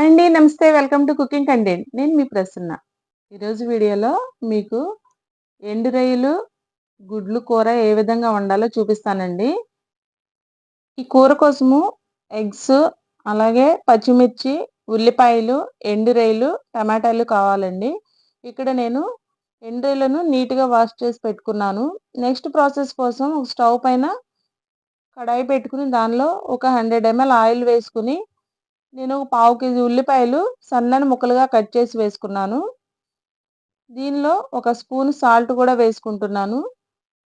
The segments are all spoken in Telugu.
అండి నమస్తే. Welcome to cooking content. నేను మీ ప్రసన్న. ఈరోజు వీడియోలో మీకు ఎండు రొయ్యలు గుడ్లు కూర ఏ విధంగా వండాలో చూపిస్తానండి. ఈ కూర కోసము ఎగ్స్ అలాగే పచ్చిమిర్చి ఉల్లిపాయలు ఎండు రొయ్యలు టమాటాలు కావాలండి. ఇక్కడ నేను ఎండు రొయ్యలను నీట్గా వాష్ చేసి పెట్టుకున్నాను. నెక్స్ట్ ప్రాసెస్ కోసం స్టవ్ పైన కడాయి పెట్టుకుని దానిలో ఒక హండ్రెడ్ ఎంఎల్ ఆయిల్ వేసుకుని నేను పావు కేజీ ఉల్లిపాయలు సన్నని ముక్కలుగా కట్ చేసి వేసుకున్నాను. దీనిలో ఒక స్పూన్ సాల్ట్ కూడా వేసుకుంటున్నాను.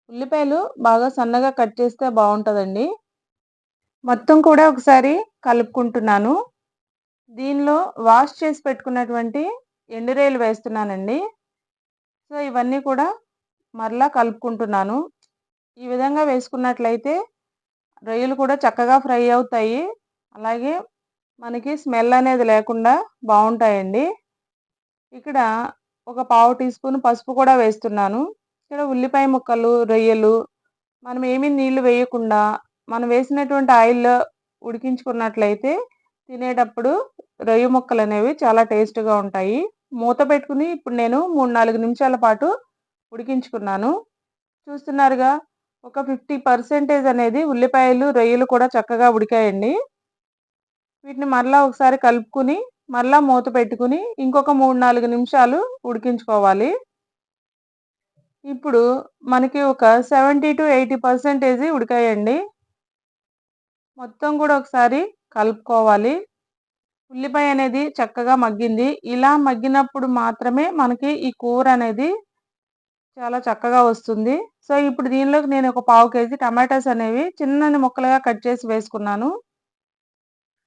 ఉల్లిపాయలు బాగా సన్నగా కట్ చేస్తే బాగుంటుందండి. మొత్తం కూడా ఒకసారి కలుపుకుంటున్నాను. దీనిలో వాష్ చేసి పెట్టుకున్నటువంటి ఎండురేలు వేస్తున్నానండి. సో ఇవన్నీ కూడా మరలా కలుపుకుంటున్నాను. ఈ విధంగా వేసుకున్నట్లయితే రొయ్యలు కూడా చక్కగా ఫ్రై అవుతాయి. అలాగే మనకి స్మెల్ అనేది లేకుండా బాగుంటాయండి. ఇక్కడ ఒక పావు టీ స్పూన్ పసుపు కూడా వేస్తున్నాను. ఇక్కడ ఉల్లిపాయ ముక్కలు రొయ్యలు మనం ఏమీ నీళ్ళు వేయకుండా మనం వేసినటువంటి ఆయిల్లో ఉడికించుకున్నట్లయితే తినేటప్పుడు రొయ్య ముక్కలు అనేవి చాలా టేస్ట్గా ఉంటాయి. మూత పెట్టుకుని ఇప్పుడు నేను మూడు నాలుగు నిమిషాల పాటు ఉడికించుకున్నాను. చూస్తున్నారుగా ఒక ఫిఫ్టీ పర్సెంటేజ్ అనేది ఉల్లిపాయలు రొయ్యలు కూడా చక్కగా ఉడికాయండి. వీటిని మరలా ఒకసారి కలుపుకుని మరలా మూత పెట్టుకుని ఇంకొక మూడు నాలుగు నిమిషాలు ఉడికించుకోవాలి. ఇప్పుడు మనకి ఒక సెవెంటీ టు ఎయిటీ పర్సెంటేజ్ ఉడికాయండి. మొత్తం కూడా ఒకసారి కలుపుకోవాలి. ఉల్లిపాయ అనేది చక్కగా మగ్గింది. ఇలా మగ్గినప్పుడు మాత్రమే మనకి ఈ కూర అనేది చాలా చక్కగా వస్తుంది. సో ఇప్పుడు దీనిలోకి నేను ఒక పావు కేజీ టమాటాస్ అనేవి చిన్నని ముక్కలుగా కట్ చేసి వేసుకున్నాను.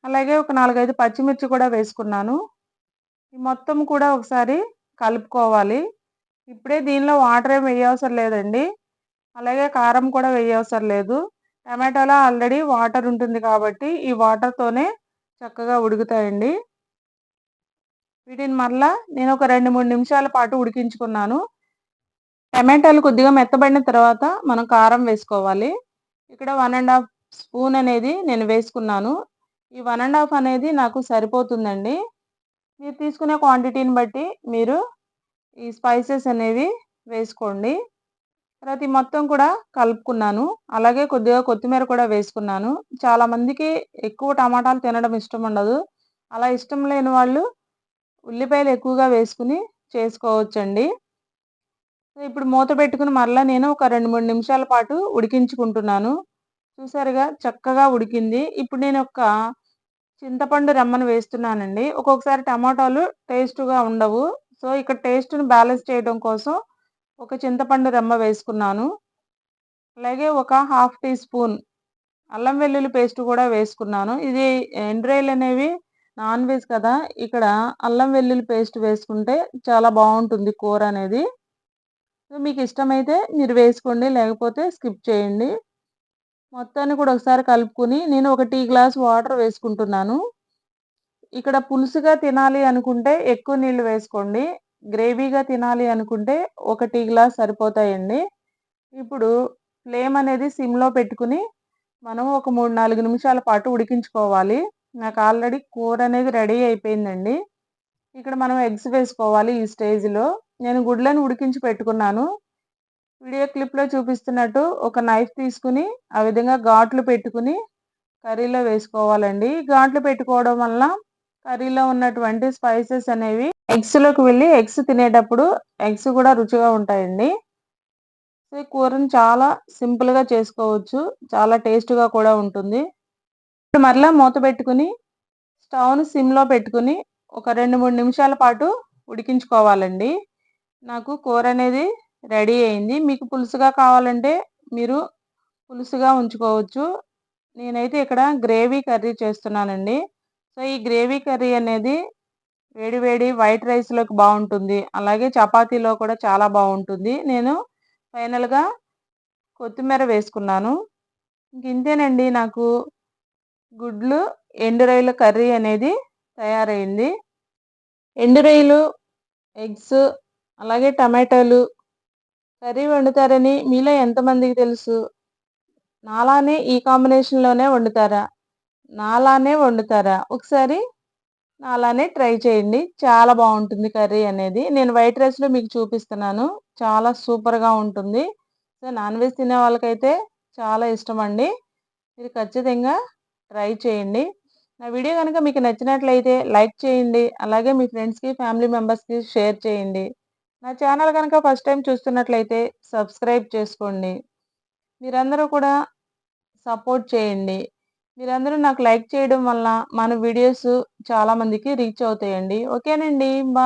అలాగే ఒక నాలుగైదు పచ్చిమిర్చి కూడా వేసుకున్నాను. ఈ మొత్తం కూడా ఒకసారి కలుపుకోవాలి. ఇప్పుడే దీనిలో వాటర్ ఏం వేయవసరం లేదండి. అలాగే కారం కూడా వేయవసరం లేదు. టమాటోలో ఆల్రెడీ వాటర్ ఉంటుంది కాబట్టి ఈ వాటర్తోనే చక్కగా ఉడుకుతాయండి. వీటిని మరలా నేను ఒక రెండు మూడు నిమిషాల పాటు ఉడికించుకున్నాను. టమాటాలు కొద్దిగా మెత్తబడిన తర్వాత మనం కారం వేసుకోవాలి. ఇక్కడ వన్ అండ్ హాఫ్ స్పూన్ అనేది నేను వేసుకున్నాను. ఈ వన్ అండ్ హాఫ్ అనేది నాకు సరిపోతుందండి. మీరు తీసుకునే క్వాంటిటీని బట్టి మీరు ఈ స్పైసెస్ అనేవి వేసుకోండి. తర్వాత ఈ మొత్తం కూడా కలుపుకున్నాను. అలాగే కొద్దిగా కొత్తిమీర కూడా వేసుకున్నాను. చాలామందికి ఎక్కువ టమాటాలు తినడం ఇష్టం ఉండదు. అలా ఇష్టం లేని వాళ్ళు ఉల్లిపాయలు ఎక్కువగా వేసుకుని చేసుకోవచ్చండి. ఇప్పుడు మూత పెట్టుకుని మరలా నేను ఒక రెండు మూడు నిమిషాల పాటు ఉడికించుకుంటున్నాను. చూసారుగా చక్కగా ఉడికింది. ఇప్పుడు నేను ఒక చింతపండు రెమ్మను వేస్తున్నానండి. ఒక్కొక్కసారి టమాటాలు టేస్ట్గా ఉండవు. సో ఇక్కడ టేస్ట్ను బ్యాలెన్స్ చేయడం కోసం ఒక చింతపండు రెమ్మ వేసుకున్నాను. అలాగే ఒక హాఫ్ టీ స్పూన్ అల్లం వెల్లుల్లి పేస్ట్ కూడా వేసుకున్నాను. ఇది ఎండ్రాయిల్ అనేవి నాన్ వెజ్ కదా ఇక్కడ అల్లం వెల్లుల్లి పేస్ట్ వేసుకుంటే చాలా బాగుంటుంది కూర అనేది. సో మీకు ఇష్టమైతే మీరు వేసుకోండి లేకపోతే స్కిప్ చేయండి. మొత్తాన్ని కూడా ఒకసారి కలుపుకొని నేను ఒక టీ గ్లాస్ వాటర్ వేసుకుంటున్నాను. ఇక్కడ పులుసుగా తినాలి అనుకుంటే ఎక్కువ నీళ్ళు వేసుకోండి. గ్రేవీగా తినాలి అనుకుంటే ఒక టీ గ్లాస్ సరిపోతాయండి. ఇప్పుడు ఫ్లేమ్ అనేది సిమ్లో పెట్టుకుని మనం ఒక మూడు నాలుగు నిమిషాల పాటు ఉడికించుకోవాలి. నాకు ఆల్రెడీ కూర అనేది రెడీ అయిపోయిందండి. ఇక్కడ మనం ఎగ్స్ వేసుకోవాలి ఈ స్టేజ్లో. నేను గుడ్లను ఉడికించి పెట్టుకున్నాను. వీడియో క్లిప్లో చూపిస్తున్నట్టు ఒక నైఫ్ తీసుకుని ఆ విధంగా ఘాట్లు పెట్టుకుని కర్రీలో వేసుకోవాలండి. ఘాట్లు పెట్టుకోవడం వల్ల కర్రీలో ఉన్నటువంటి స్పైసెస్ అనేవి ఎగ్స్లోకి వెళ్ళి ఎగ్స్ తినేటప్పుడు ఎగ్స్ కూడా రుచిగా ఉంటాయండి. సో ఈ కూరను చాలా సింపుల్గా చేసుకోవచ్చు. చాలా టేస్ట్గా కూడా ఉంటుంది. ఇప్పుడు మరలా మూత పెట్టుకుని స్టవ్ను సిమ్లో పెట్టుకుని ఒక రెండు మూడు నిమిషాల పాటు ఉడికించుకోవాలండి. నాకు కూర అనేది రెడీ అయింది. మీకు పులుసుగా కావాలంటే మీరు పులుసుగా ఉంచుకోవచ్చు. నేనైతే ఇక్కడ గ్రేవీ కర్రీ చేస్తున్నానండి. సో ఈ గ్రేవీ కర్రీ అనేది వేడివేడి వైట్ రైస్లోకి బాగుంటుంది. అలాగే చపాతీలో కూడా చాలా బాగుంటుంది. నేను ఫైనల్గా కొత్తిమీర వేసుకున్నాను. ఇంతేనండి నాకు గుడ్లు ఎండు రొయ్యల కర్రీ అనేది తయారైంది. ఎండు రొయ్యలు ఎగ్స్ అలాగే టమాటోలు కర్రీ వండుతారని మీలో ఎంతమందికి తెలుసు? నాలానే ఈ కాంబినేషన్లోనే వండుతారా? నాలానే వండుతారా? ఒకసారి నాలానే ట్రై చేయండి. చాలా బాగుంటుంది కర్రీ అనేది. నేను వైట్ రైస్లో మీకు చూపిస్తున్నాను. చాలా సూపర్గా ఉంటుంది. సో నాన్ వెజ్ తినే వాళ్ళకైతే చాలా ఇష్టం అండి. మీరు ఖచ్చితంగా ట్రై చేయండి. నా వీడియో కనుక మీకు నచ్చినట్లయితే లైక్ చేయండి. అలాగే మీ ఫ్రెండ్స్కి ఫ్యామిలీ మెంబర్స్కి షేర్ చేయండి. నా ఛానల్ కనుక ఫస్ట్ టైం చూస్తున్నట్లయితే సబ్స్క్రైబ్ చేసుకోండి. మీరందరూ కూడా సపోర్ట్ చేయండి. మీరందరూ నాకు లైక్ చేయడం వల్ల మన వీడియోస్ చాలామందికి రీచ్ అవుతాయండి. ఓకేనండి బా